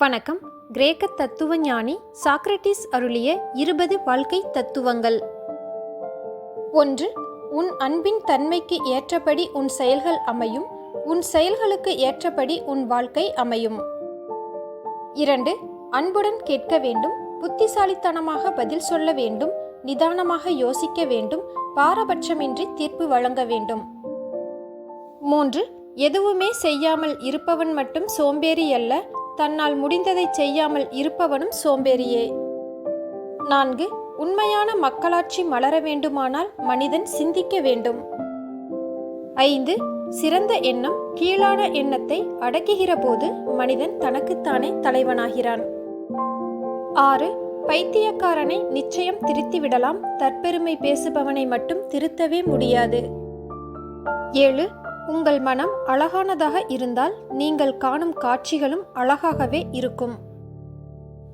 வணக்கம். கிரேக்க தத்துவ ஞானி சாக்ரட்டிஸ் அருளிய இருபது வாழ்க்கை தத்துவங்கள். ஒன்று உன் அன்பின் தன்மைக்கு ஏற்றபடி உன் செயல்கள் அமையும் உன் செயல்களுக்கு ஏற்றபடி உன் வாழ்க்கை அமையும். இரண்டு அன்புடன் கேட்க வேண்டும் புத்திசாலித்தனமாக பதில் சொல்ல வேண்டும் நிதானமாக யோசிக்க வேண்டும் பாரபட்சமின்றி தீர்ப்பு வழங்க வேண்டும். மூன்று எதுவுமே செய்யாமல் இருப்பவன் மட்டும் சோம்பேறி அல்ல தன்னால் முடிந்ததை செய்யாமல் இருப்பவனும் சோம்பேறியே. நான்கு உண்மையான மக்களாட்சி மலர வேண்டுமானால் மனிதன் சிந்திக்க வேண்டும். ஐந்து சிறந்த எண்ணம் கீழான எண்ணத்தை அடக்குகிற போது மனிதன் தனக்குத்தானே தலைவனாகிறான். ஆறு பைத்தியக்காரனை நிச்சயம் திருத்திவிடலாம் தற்பெருமை பேசுபவனை மட்டும் திருத்தவே முடியாது. ஏழு உங்கள் மனம் அழகானதாக இருந்தால் நீங்கள் காணும் காட்சிகளும் அழகாகவே இருக்கும்.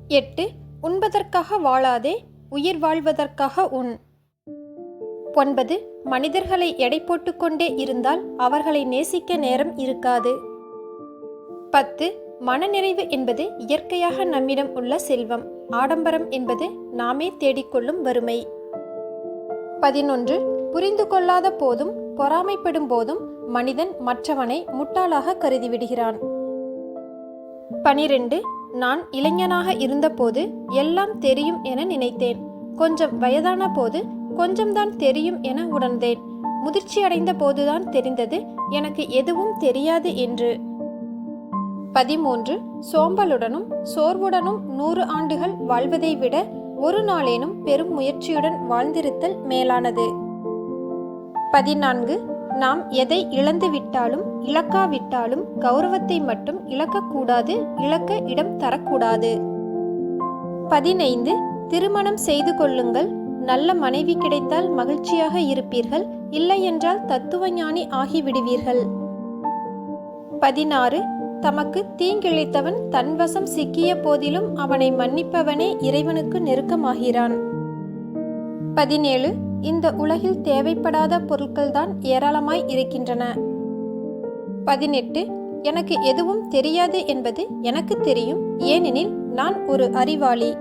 எட்டு உண்பதற்காக வாழாதே உயிர் வாழ்வதற்காக உண் ஒன்பது மனிதர்களை எடை போட்டுக்கொண்டே இருந்தால் அவர்களை நேசிக்க நேரம் இருக்காது. பத்து மனநிறைவு என்பது இயற்கையாக நம்மிடம் உள்ள செல்வம். ஆடம்பரம் என்பது நாமே தேடிக்கொள்ளும் வறுமை. பதினொன்று புரிந்து கொள்ளாத போதும் பொறாமைப்படும் போதும் மனிதன் மற்றவனை முட்டாளாக கருதிவிடுகிறான். பனிரெண்டு நான் இளைஞனாக இருந்தபோது எல்லாம் தெரியும் என நினைத்தேன். கொஞ்சம் வயதான போது கொஞ்சம்தான் தெரியும் என உணர்ந்தேன். முதிர்ச்சியடைந்த போதுதான் தெரிந்தது எனக்கு எதுவும் தெரியாது என்று. பதிமூன்று சோம்பலுடனும் சோர்வுடனும் நூறு ஆண்டுகள் வாழ்வதை விட ஒரு நாளேனும் பெரும் முயற்சியுடன் வாழ்ந்திருத்தல் மேலானது. பதினான்கு. நாம் எதை இழந்து விட்டாலும் இழக்காவிட்டாலும் கௌரவத்தை மட்டும் இழக்கக்கூடாது இழக்க இடம் தரக்கூடாது. பதினைந்து. திருமணம் செய்து கொள்ளுங்கள். நல்ல மனைவி கிடைத்தால் மகிழ்ச்சியாக இருப்பீர்கள். இல்லையென்றால் தத்துவஞானி ஆகிவிடுவீர்கள். பதினாறு. தமக்கு தீங்கிழைத்தவன் தன்வசம் சிக்கிய போதிலும் அவனை மன்னிப்பவனே இறைவனுக்கு நெருக்கமாகிறான். பதினேழு. இந்த உலகில் தேவைப்படாத பொருட்கள்தான் ஏராளமாய் இருக்கின்றன. பதினெட்டு எனக்கு எதுவும் தெரியாது என்பது எனக்கு தெரியும் ஏனெனில் நான் ஒரு அறிவாளி.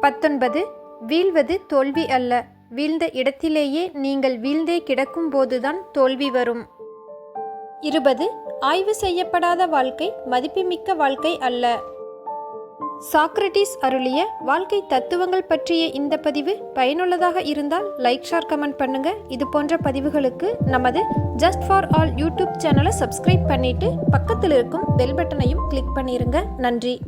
பத்தொன்பது வீழ்வது தோல்வி அல்ல. வீழ்ந்த இடத்திலேயே நீங்கள் வீழ்ந்தே கிடக்கும் போதுதான் தோல்வி வரும். இருபது ஆய்வு செய்யப்படாத வாழ்க்கை மதிப்புமிக்க வாழ்க்கை அல்ல. சாக்ரட்டிஸ் அருளிய வாழ்க்கை தத்துவங்கள் பற்றிய இந்த பதிவு பயனுள்ளதாக இருந்தால் லைக் ஷேர் கமெண்ட் பண்ணுங்க. இது போன்ற பதிவுகளுக்கு நமது ஜஸ்ட் ஃபார் ஆல் யூடியூப் சேனலை சப்ஸ்கிரைப் பண்ணிட்டு பக்கத்தில் இருக்கும் பெல் பட்டனையும் கிளிக் பண்ணிருங்க. நன்றி.